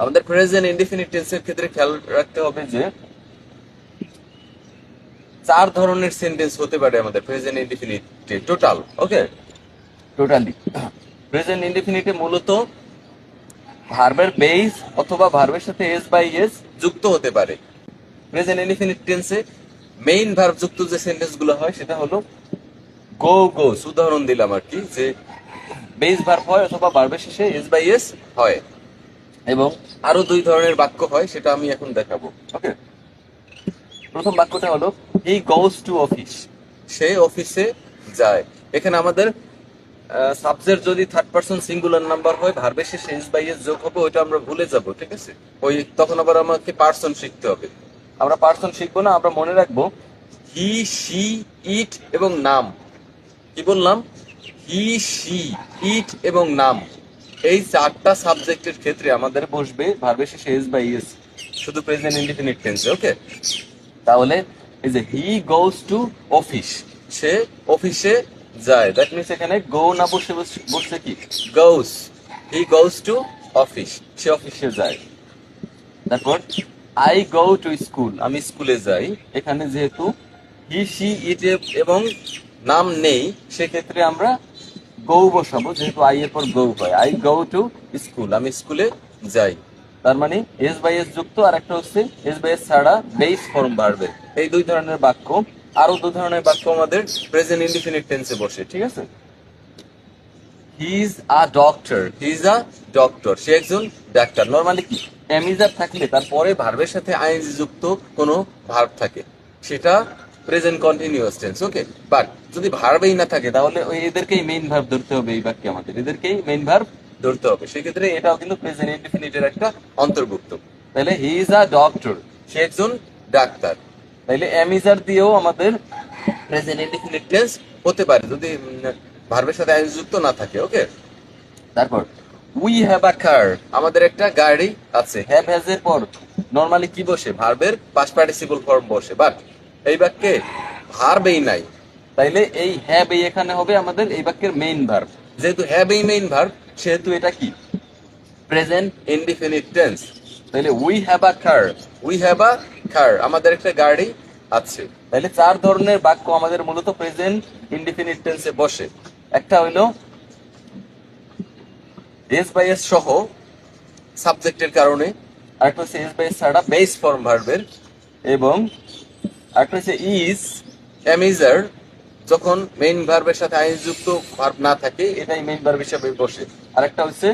আমাদের present indefinite টেন্সের ক্ষেত্রে খেয়াল রাখতে হবে যে চার ধরনের সেন্টেন্স হতে পারে আমাদের প্রেজেন্ট ইনডিফিনিটে টোটাল ওকে টোটালি প্রেজেন্ট ইনডিফিনিটে মূলত ভার্বের বেস অথবা ভার্বের সাথে এস বাই এস যুক্ত হতে পারে। প্রেজেন্ট ইনডিফিনিট টেন্সে মেইন ভার্ব যুক্ত যে সেন্টেন্সগুলো হয় সেটা হলো গো গো উদাহরণ দিলাম আর কি যে বেস ভার্ব হয় অথবা ভার্বের শেষে এস বাই এস হয়। এবং আরও দুই ধরনের বাক্য হয়, সেটা আমি এখন দেখাবো। ওকে প্রথম বাক্যটা হলো হি গোস টু অফিস সে অফিসে যায়। এখানে আমাদের সাবজেক্ট যদি থার্ড পার্সন সিঙ্গুলার নাম্বার হয় ভার্বের শেষে এস বাই এস যোগ হবে, ওইটা আমরা ভুলে যাব, ঠিক আছে? ওই তখন আবার আমাকে পার্সন শিখতে হবে। আমরা পার্সন শিখব না, আমরা মনে রাখব হি শি ইট এবং নাম। কি বললাম? হি শি ইট এবং নাম। এই চারটা সাবজেক্টের ক্ষেত্রে আমাদের বসবে ভার্বের শেষে এস বাই এস শুধু প্রেজেন্ট ইনডিফিনিট টেন্সে ওকে তাহলে এই যে হি গোস টু অফিস সে অফিসে যায়। দ্যাট মিনস এখানে গো না বসে- বসছে কি? গোস হি গোস টু অফিস সে অফিসে যায়। তারপর আই গো টু স্কুল আমি স্কুলে যাই। এখানে যেহেতু হি সি ইট এবং নাম নেই, সেক্ষেত্রে আমরা গৌ বসাবো, যেহেতু আই এর পর গৌ হয়। আই গো টু স্কুল আমি স্কুলে যাই। তার মানে এস বাই এস যুক্ত আর একটা হচ্ছে এস বাই এস ছাড়া বেস ফর্ম বাড়বে। এই দুই ধরনের বাক্য আরও দুই ধরনের বাক্য আমাদের প্রেজেন্ট ইনডিফিনিট টেন্সে বসে, ঠিক আছে? He is a doctor he is a doctor সে একজন ডাক্তার। নর্মালি কি? অ্যামিজার থাকলে তারপরে ভার্বের সাথে আইএনজি যুক্ত কোনো ভার্ব থাকে। সেটা present continuous tense okay but যদি ভার্বেই না থাকে, তাহলে ওই এদেরকেই মেইন ভার্ব ধরতে হবে এই বাক্যে আমাদের। এদেরকেই মেইন ভার্ব ধরতে হবে। সেক্ষেত্রে এটাও কিন্তু প্রেজেন্ট ইনডিফিনিটের একটা অন্তর্ভুক্ত। তাহলে হি ইজ আ ডক্টর সে একজন ডাক্তার। তাইলে অ্যামিজার দিয়েও আমাদের প্রেজেন্ট ইনডিফিনিট টেন্স হতে পারে, যদি ভার্বের সাথে যুক্ত না থাকে ওকে তারপর উই হ্যাভ আ কার আমাদের একটা গাড়ি আছে। হ্যাভ হ্যাজ এর পর নর্মালি কি বসে? ভার্বের পাস পার্টিসিপল ফর্ম বসে। বাট এই বাক্যে ভার্বেই নাই। তাইলে এই হ্যাভ এই এখানে হবে আমাদের এই বাক্যের মেইন ভার্ব যেহেতু হ্যাভ এই মেইন ভার্ব সেহেতু এটা কি? প্রেজেন্ট ইনডিফিনিট টেন্স তাহলে we have a car we have a car আমাদের একটা গাড়ি আছে। তাহলে চার ধরনের বাক্য আমাদের মূলত প্রেজেন্ট ইনডিফিনিট টেন্সে বসে। একটা হইল এস বাই এস সহ সাবজেক্টের কারণে, আরেকটা হচ্ছে এস বাই এস ছাড়া বেস ফর্ম ভার্বের এবং আরেকটা হচ্ছে ইজ অ্যামিজার যখন মেইন ভার্বের সাথে আইন যুক্ত ভার্ব না থাকে, এটাই মেইন ভার্ব হিসাবে বসে। আরেকটা হচ্ছে